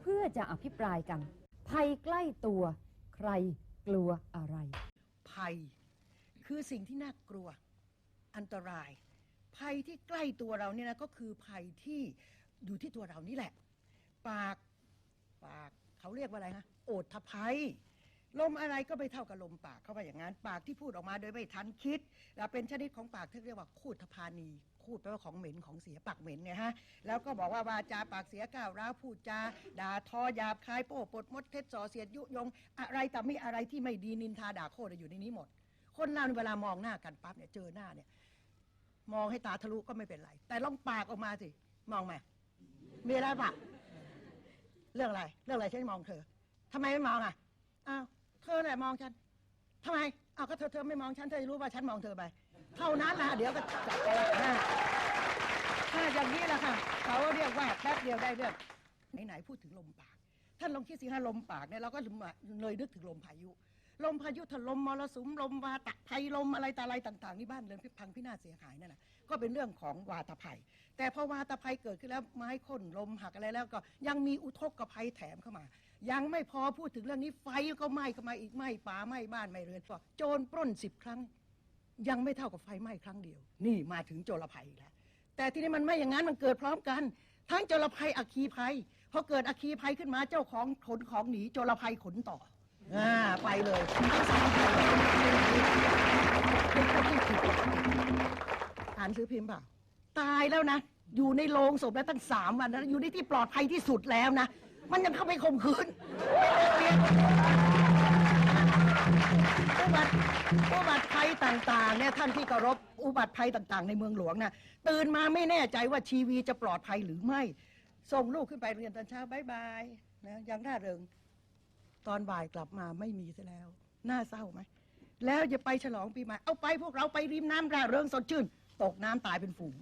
เพื่อจะอภิปรายกัน ภัยใกล้ตัวใครกลัวอะไร ภัย คือสิ่งที่น่ากลัว อันตราย ภัยที่ใกล้ตัวเราเนี่ยนะก็คือภัยที่อยู่ที่ตัวเรานี่แหละ ปากปากเขาเรียกว่าอะไรฮะโอทภัยลมอะไรก็ไม่เท่ากับลมปากเข้าว่าอย่างนั้น ปากที่พูดออกมาโดยไม่ทันคิด และเป็นชนิดของปากที่เรียกว่าคูดทพานี คูดแปลว่าของเหม็นของเสียปากเหม็นเนี่ยฮะแล้วก็บอกว่าวาจาปากเสียก้าวร้าวพูดจาด่าทอหยาบคายโป้ปดมดเท็จส่อเสียดยุยง อะไรแต่ไม่อะไรที่ไม่ดีนินทาด่าโคตรอยู่ในนี้หมด คนเราเวลามองหน้ากันปั๊บเนี่ยเจอหน้าเนี่ยมองให้ตาทะลุก็ไม่เป็นไร แต่ลองปากออกมาสิมองมามีอะไรปะเรื่องอะไร เรื่องอะไรฉันมองเธอทำไมไม่มองอะอ้าวเธอแหละมองฉันทำไมอ้าวก็เธอเธอไม่มองฉันเธอจะรู้ว่าฉันมองเธอไป เท่านั้นนะเดี๋ยวก็จับไปละหน้าถ้าอย่างนี้แหละค่ะ เขาเรียกว่าแป๊บเดียวได้เรื่องไหนๆพูดถึงลมปาก ท่านลองคิดสิฮะลมปากเนี่ยเราก็เลยนึกถึงลมพายุ ลมพายุถล่มมรสุมลมวาตะภัยลมอะไรต่อะไรต่างๆนี่บ้านเรือนพิพังพินาศเสียหายนั่นนะก็เป็นเรื่องของวาตภัย แต่พอวาตภัยเกิดขึ้นแล้วไม้ค้นลมหักอะไรแล้วก็ยังมีอุทกภัยแถมเข้ามายังไม่พอพูดถึงเรื่องนี้ไฟก็ไหม้เข้ามาอีกไหม้ป่าไหม้บ้านไหม้เรือนก็โจรปล้นสิบครั้ง ยังไม่เท่ากับไฟไหม้ครั้งเดียว นี่มาถึงโจรภัยอีกแล้ว แต่ที่นี่มันไม่อย่างนั้นมันเกิดพร้อมกัน ทั้งโจรภัยอัคคีภัยพอเกิดอัคคีภัยขึ้นมาเจ้าของขนของหนีโจรภัยขนต่ออ่าไปเลยทั้งสามภัยเป็นคนที่ผิดปกติอ่านซื้อพิมพ์เปล่าตายแล้วนะ อยู่ในโรงศพแล้วตั้งสามวันนะอยู่ในที่ปลอดภัยที่สุดแล้วนะ มันยังเข้าไปข่มขืน บัติอุบัติภัยต่างๆเนี่ยท่านที่เคารพอุบัติภัยต่างๆ ในเมืองหลวงนะตื่นมาไม่แน่ใจว่าชีวีจะปลอดภัยหรือไม่ ส่งลูกขึ้นไปเรียนตอนเช้าบายบายนะยังร่าเริง ตอนบ่ายกลับมาไม่มีซะแล้ว น่าเศร้าไหมแล้วจะไปฉลองปีใหม่เอาไปพวกเราไปริมน้ำร่าเริงสดชื่น ตกน้ำตายเป็นฝูง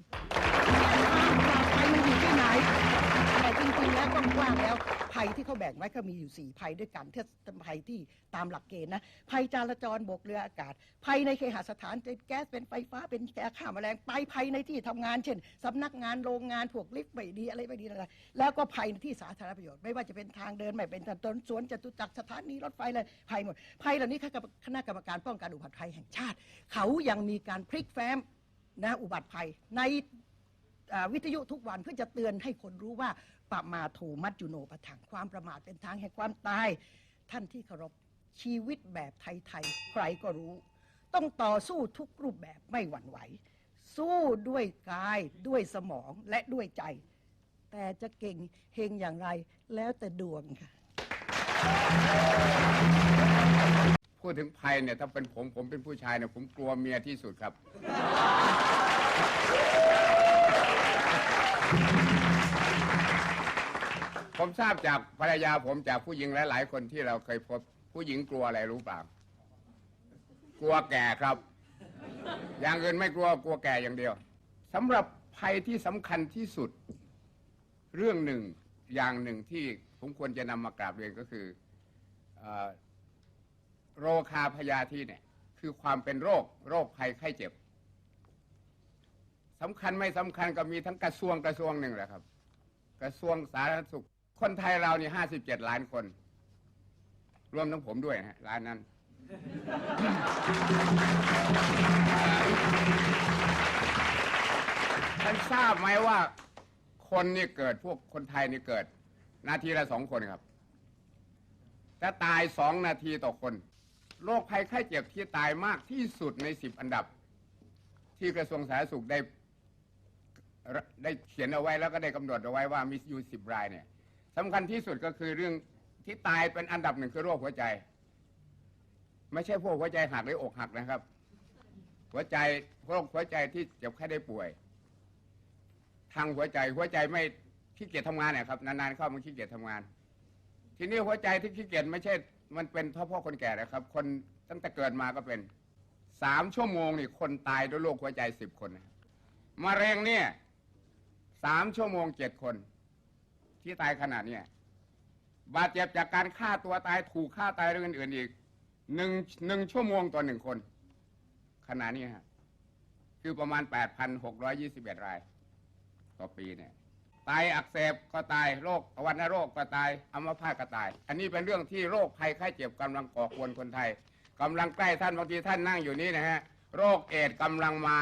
มันอยู่ที่ไหน แต่จริงๆแล้วกว้างๆแล้ว ภัยที่เขาแบ่งไว้ก็มีอยู่สี่ภัยด้วยกันที่ภัยที่ตามหลักเกณฑ์นะ ภัยจราจรบกเรืออากาศ ภัยในเคหสถานเป็นแก๊สเป็นไฟฟ้าเป็นแก๊สฆ่าแมลงไปภัยในที่ทำงาน เช่นสำนักงานโรงงานพวกลิฟต์ไม่ดีอะไรไม่ดีอะไรแล้วก็ภัยในที่สาธารณประโยชน์ ไม่ว่าจะเป็นทางเดินไม่เป็นถนนสวนจตุจักรสถานีรถไฟเลยภัยหมด ภัยเหล่านี้คณะกรรมการป้องกันอุบัติภัยแห่งชาติ เขายังมีการพลิกแฟ้มนะอุบัติภัยใน วิทยุทุกวันเพื่อจะเตือนให้คนรู้ว่าประมาโทมัจจุโนปะถังความประมาทเป็นทางแห่งความตาย ท่านที่เคารพชีวิตแบบไทยๆใครก็รู้ ต้องต่อสู้ทุกรูปแบบไม่หวั่นไหว สู้ด้วยกายด้วยสมองและด้วยใจ แต่จะเก่งเฮงอย่างไรแล้วแต่ดวงค่ะพูดถึงภัยเนี่ยถ้าเป็นผมผมเป็นผู้ชายเนี่ยผมกลัวเมียที่สุดครับ ผมทราบจากภรรยาผมจากผู้หญิงหลายๆคนที่เราเคยพบผู้หญิงกลัวอะไรรู้เปล่า กลัวแก่ครับ อย่างอื่นไม่กลัวกลัวแก่อย่างเดียวสำหรับภัยที่สำคัญที่สุด เรื่องหนึ่งอย่างหนึ่งที่ผมควรจะนำมากราบเรียนก็คือเอ่อโรคาพยาธิเนี่ย คือความเป็นโรค โรคภัยไข้เจ็บสำคัญไม่สำคัญก็มีทั้งกระทรวงกระทรวงหนึ่งแหละครับ กระทรวงสาธารณสุข คนไทยเรานี่ห้าสิบเจ็ดล้านคน รวมทั้งผมด้วยนะฮะล้านนั้น ท่านทราบไหมว่าคนนี่เกิดพวกคนไทยนี่เกิด นาทีละสองคนครับจะตายสองนาทีต่อคน โรคภัยไข้เจ็บที่ตายมากที่สุดในสิบอันดับ ที่กระทรวงสาธารณสุขได้ได้เขียนเอาไว้แล้วก็ได้กำหนดเอาไว้ว่ามีอยู่สิบรายเนี่ย สำคัญที่สุดก็คือเรื่องที่ตายเป็นอันดับหนึ่งคือโรคหัวใจ ไม่ใช่พวกหัวใจหักหรืออกหักนะครับ หัวใจโรคหัวใจที่เจ็บแค่ได้ป่วย ทางหัวใจหัวใจไม่ขี้เกียจทำงานเนี่ยครับนานๆเข้ามันขี้เกียจทำงาน ทีนี้หัวใจที่ขี้เกียจไม่ใช่ มันเป็นเพราะพ่อคนแก่นะครับ คนตั้งแต่เกิดมาก็เป็นสามชั่วโมงนี่คนตายด้วยโรคหัวใจสิบคนมะเร็งเนี่ยสามชั่วโมงเจ็ดคน ที่ตายขนาดเนี้ยบาดเจ็บจากการฆ่าตัวตายถูกฆ่าตายเรื่องอื่นอีกหนึ่งหนึ่งชั่วโมงต่อหนึ่งคน ขนาดนี้ฮะคือประมาณ 8,621 ราย ต่อปีเนี่ยไตอักเสบก็ตายโรควัณโรคก็ตายอัมพาตก็ตาย อันนี้เป็นเรื่องที่โรคภัยไข้เจ็บกำลังก่อกวนคนไทยกำลังใกล้ท่านบางทีท่านนั่งอยู่นี่นะฮะโรคเอดส์กำลังมา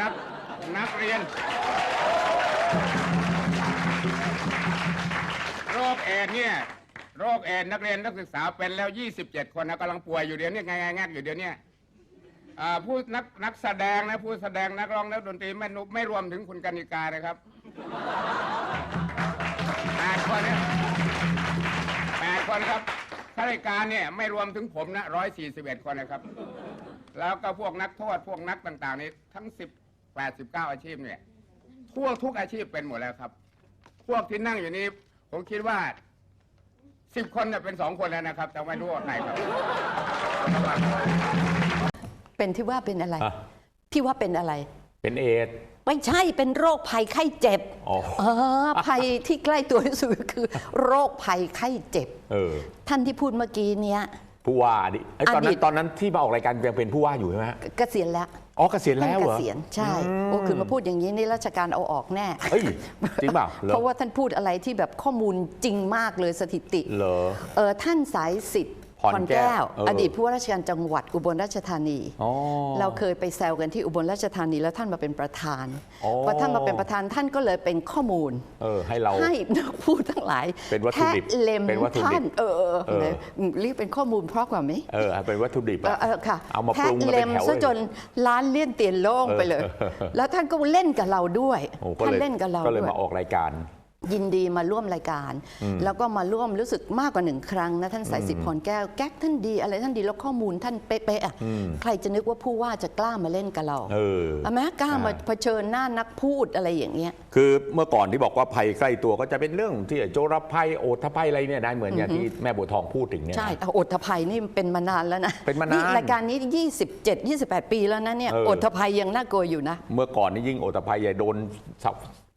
นักนักเรียน โรคเอดเนี่ย โรคเอดนักเรียนนักศึกษาเป็นแล้ว 27 คนนะกำลังป่วยอยู่เดี๋ยวนี้ไงไงงักอยู่เดี๋ยวนี้อ่าผู้นักนักแสดงนะผู้แสดงนักร้องนักดนตรีไม่นุไม่รวมถึงคุณกนิกานะครับแปดคนเนี่ยแปดคนครับข้าราชการเนี่ยไม่รวมถึงผมนะร้อยสี่สิบเอ็ดคนนะครับ แล้วก็พวกนักโทษพวกนักต่างๆ นี่ทั้งสิบแปดสิบเก้าอาชีพเนี่ย ทั่วทุกอาชีพเป็นหมดแล้วครับ พวกที่นั่งอยู่นี้ ผมคิดว่าสิบคนเนี่ยเป็นสองคนแล้วนะครับ แต่ไม่รู้ว่าใครครับ เป็นที่ว่าเป็นอะไร อะที่ว่าเป็นอะไร เป็นเอดส์ ไม่ใช่เป็นโรคภัยไข้เจ็บอ๋อ เออภัยที่ใกล้ตัวที่สุดก็คือ โรคภัยไข้เจ็บ เออ ท่านที่พูดเมื่อกี้เนี้ย ผู้ว่าดิไอ้ยตอนอดีนั้นต ตอนนั้นที่มาออกรายการยังเป็นผู้ว่าอยู่ใช่ไหมฮะ เกษียณแล้ว อ๋อเกษียณท่านแล้วเกเหรอษียณใช่โอ้คือมาพูดอย่างนี้นี่ราชการเอาออกแน่เฮ้ยจริงเปล่าเหรอเพราะว่าท่านพูดอะไรที่แบบข้อมูลจริงมากเลยสถิติเหรอเออท่านสายสิทธิ์ พรแก้วเออออดีตผู้ว่าราชการจังหวัดอุบลราชธานีอ๋อเราเคยไปแซวกันที่อุบลราชธานีแล้วท่านมาเป็นประธานอ๋อพอท่านมาเป็นประธานท่านก็เลยเป็นข้อมูลเออให้เราให้นักพูดทั้งหลายเป็นวัตถุดิบแทะเล็มเป็นวัตถุดิบท่านเออเออเออนะเรียกเป็นข้อมูลเพราะกว่าไหมเออเป็นวัตถุดิบเอออะเออค่ะเอามาปรุงแทะมาเล็เป็นมแถวซะเลยจนร้านเลี่ยนเตียนโล่งไปเลยเออแล้วท่านก็เล่นกับเราด้วยโอ้ก็ท่านเลยเล่นกับเราก็เลยด้วยมาออกรายการ ยินดีมาร่วมรายการ แล้วก็มาร่วมรู้สึกมากกว่าหนึ่งครั้งนะท่านสายสิทธิ์พรแก้วแก๊กท่านดีอะไรท่านดีแล้วข้อมูลท่านเป๊ะๆอะใครจะนึกว่าผู้ว่าจะกล้ามาเล่นกับเราเออเอาไหมกล้ามาอ่าเผชิญหน้านักพูดอะไรอย่างเงี้ยคือเมื่อก่อนที่บอกว่าภัยใกล้ตัวก็จะเป็นเรื่องที่โจรภัยโอทภัยอะไรเนี่ยนะเหมือนอย่างที่แม่บัวทองพูดถึงเนี่ยนะใช่เอาอดภัยนี่เป็นมานานแล้วนะเป็นมานานรายการนี้ 27 28 ปีแล้วนะเนี่ยเอออดภัยยังน่ากลัวอยู่นะ เมื่อก่อนนี่ยิ่งโอทภัยใหญ่โดนสับ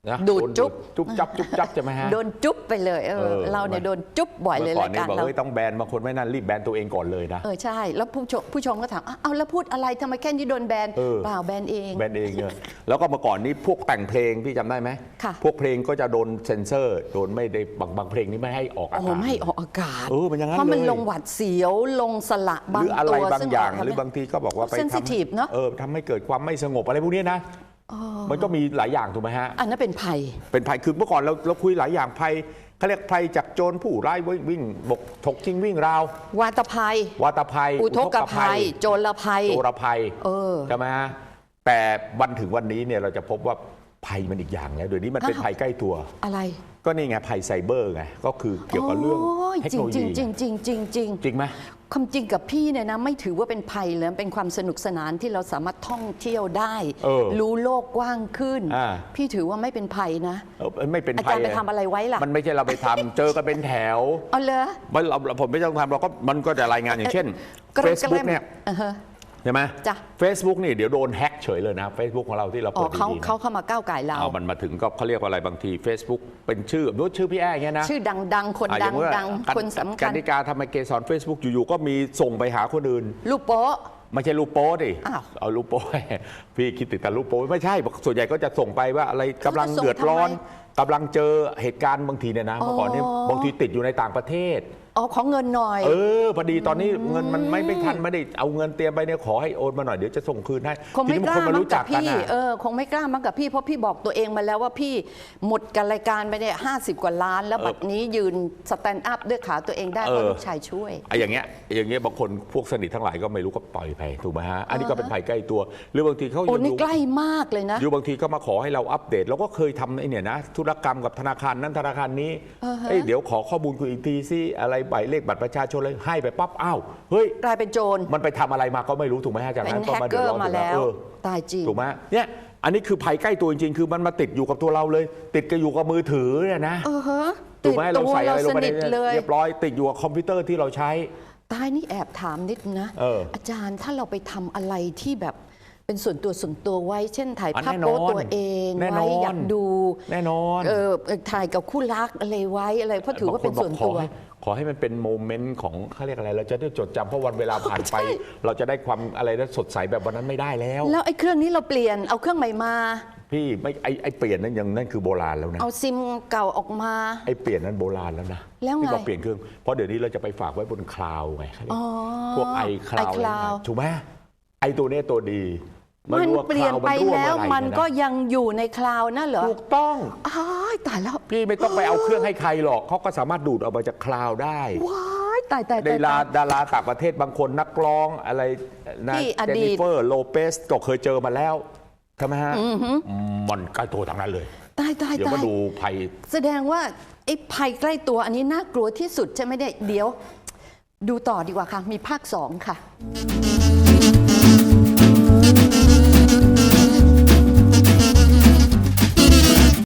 นะดูดโจุ๊บ จุ๊บจับจุ๊บจับใช่ไหมฮะ โดนจุ๊บไปเลยเออเออเราเนี่ยโดนจุ๊บบ่อยเลยเมื่อก่อรานยนี่การบอกเราเฮ้ยต้องแบนบางคนไม่นั่นรีบแบนตัวเองก่อนเลยนะ เออใช่ แล้วผู้ชมผู้ชมก็ถามอ้าวเอาแล้วพูดอะไรทำไมแค่นี้โดนแบนเออ เปล่าแบนเอง แบนเองเนี่ยแล้วก็เมื่อก่อนนี้พวกแต่งเพลงพี่จำได้ไหมค่ะ พวกเพลงก็จะโดนเซ็นเซอร์ โดนไม่ได้บางบางเพลงนี่ไม่ให้ออกอาโอ้โหกาศ ไม่ให้ออกอากาศเออมันอย่างนั้นเพราะมันเลย ลงหวัดเสียวลงสละหบางรืออะไรตัวบางซึ่อย่างกหรือบางทีก็บอกว่าไปทำ sensitive เนอะ เออทำให้เกิดความไม่สงบอะไรพวกนี้นะ มันก็มีหลายอย่างถูกไหมฮะ อันนั้นเป็นภัย เป็นภัยคือเมื่อก่อนเราเราคุยหลายอย่างภัยเขาเรียกภัยจากโจรผู้ร้ายวิ่งวิ่งบกถกชิงวิ่งราว วาตภัย วาตภัยอุทกภัย โจรภัยโจรภัยเออใช่ไหมฮะแต่วันถึงวันนี้เนี่ยเราจะพบว่าภัยมันอีกอย่างแล้วเดี๋ยวนี้มันเป็นอ้าวภัยใกล้ตัวอะไร ก็นี่ไงภัยไซเบอร์ไงก็คือเกี่ยวกับเรื่องโยเทคจโนโลริยีงจริงจริงจริงจริงจริงไหมความจริงกับพี่เนี่ยนะไม่ถือว่าเป็นภัยเลยเป็นความสนุกสนานที่เราสามารถท่องเที่ยวได้เออรู้โลกกว้างขึ้นอ่าพี่ถือว่าไม่เป็นภัยนะเออไม่เป็นอาภัจายรย์ไปทำอะไรไว้ล่ะมันไม่ใช่เราไปทำเจอกันเป็นแถวเอาเลยมันเราผมไม่ต้องทำเราก็มันก็จะรายงานอย่างเช่นกระ Facebook เนี่ยอ่าฮะ ใช่ไหมจ้ะ Facebook นี่เดี๋ยวโดนแฮ็กเฉยเลยนะ Facebook ของเราที่เราอ๋อเปิดเขาดีๆนะเขาเข้ามาก้าวไก่เรา เอามันมาถึงก็เขาเรียกว่าอะไรบางที Facebook เป็นชื่อรู้ชื่อพี่แอ้อย่างเงี้ยนะชื่อดังๆ คนอะอดัย่างเมื่อดังกันคนสำกัคัญนิกาทำไมเกสร Facebook อยู่ๆก็มีส่งไปหาคนอื่น ลูกโป๊ะ ไม่ใช่รูปโป้ดิอ้าวเอารูปโป้พี่คิดติดแต่รูปโป้ไม่ใช่ส่วนใหญ่ก็จะส่งไปว่าอะไรกำลังเขาจะส่งเดือดร้อนทำไมกำลังเจอเหตุการณ์บางทีเนี่ยนะเมื่อก่อนนี้อ๋อบางทีติดอยู่ในต่างประเทศ อ๋อขอเงินหน่อย เออพอดีตอนนี้เงินมันไม่ไม่ทันไม่ได้เอาเงินเตรียมไปเนี่ยขอให้โอนมาหน่อยเดี๋ยวจะส่งคืนให้คงไม่ทีนี้กล้าคนมามั้งรู้กัจับกกันพี่อะเออคงไม่กล้ามั้งกับพี่เพราะพี่บอกตัวเองมาแล้วว่าพี่หมดกันรายการไปเนี่ยห้าสิบกว่าล้าน แล้วบัดนี้ยืนสแตนด์อัพด้วยขาตัวเองได้เพราะเออลูกชายช่วยไอ้อย่างเงี้ยอย่างเงี้ยบางคนพวกสนิททั้งหลายก็ไม่รู้ก็ปล่อยไปถูกไหมฮะอันนี้ก็เป็นภัยใกล้ตัวหรือบางทีเขาโอ้ยังนี่ดูใกล้มากเลยนะอยู่บางทีก็มาขอให้เราอัปเดตเราก็เคยทำไอ้เนี่ยนะธุรกรรมกับธนาคารนั้นธนาคารนี้อ่าฮะเอ้ยเดี๋ยวขอข้อมูลคุณอีกทีซิอะไรใบเลขบัตรประชาชนเลยให้ไปปั๊บอ้าวเฮ้ยกลายเป็นโจรมันไปทำอะไรมาก็ไม่รู้ถูกไหมฮะจากเป็นั้นนก็แฮกมาเกเดืออดร้อร์นมาถูกไหมแล้วเออตายจริง ถูกไหมเนี่ยอันนี้คือภัยใกล้ตัวจริงๆ คือมันมาติดอยู่กับตัวเราเลย ติดกันอยู่กับมือถือเนี่ยนะเออฮะถูกไหมติดเราตัวใส่อะไรลเรางสไปในนิทเนี่ยเลยเรียบร้อยติดอยู่กับคอมพิวเตอร์ที่เราใช้ตายนี่แอบถามนิดนะ เออจารย์ถ้าเราไปทำอะไรที่แบบ เป็นส่วนตัวส่วนตัวไว้ เช่นถ่ายอะภาพแน่นอนโป๊ตัวเองแน่นไว้อนอยากดูแน่นอนเออถ่ายกับคู่รักอะไรไว้อะไรเพราะถือว่าเป็นส่วนบงคตัวบกขอให้ขอให้มันเป็นโมเมนต์ของเขาเรียกอะไร เราจะได้จดจำเพราะวันเวลาผ่านไปใช่เราจะได้ความอะไรนะสดใสแบบวันนั้นไม่ได้แล้ว แล้วไอ้เครื่องนี้เราเปลี่ยนเอาเครื่องใหม่มา พี่ไม่ไอไอเปลี่ยนนั้นยังนั่นคือโบราณแล้วนะเอาซิมเก่าออกมาไอเปลี่ยนนั้นโบราณแล้วนะแล้วไงที่บอกเปลี่ยนเครื่องเพราะเดี๋ยวนี้เราจะไปฝากไว้บนคลาวด์ไงเขาเรียกอ๋อพวกไอคลาวด์ iCloud ถูกไหมไอตัวเนี้ยตัวดี มันรู้ว่าเปลี่ยน cloud ไปรั่แล้วเอไหร่มันเยะก็ยังอยู่ในคลาวด์นั่นเหรอถูกต้องอ้ายตายแล้วพี่ไม่ต้องไปเอาเครื่องให้ใครหรอกเขาก็สามารถดูดออกมาจากคลาวด์ได้ว้ายตายตายดาตายราตายดาราต่างประเทศบางคนนักร้องอะไรนะที่อเจนดีตนิเฟอร์โลเปสก็เคยเจอมาแล้วใช่ไหมฮะมันใกล้ตัวทางนั้นเลยตายตายเดี๋ยวตามายดูภัย แสดงว่าไอ้ภัยใกล้ตัวอันนี้น่ากลัวที่สุดใช่ไหมเนี่ยเดี๋ยว ดูต่อดีกว่าค่ะ มีภาคสองค่ะ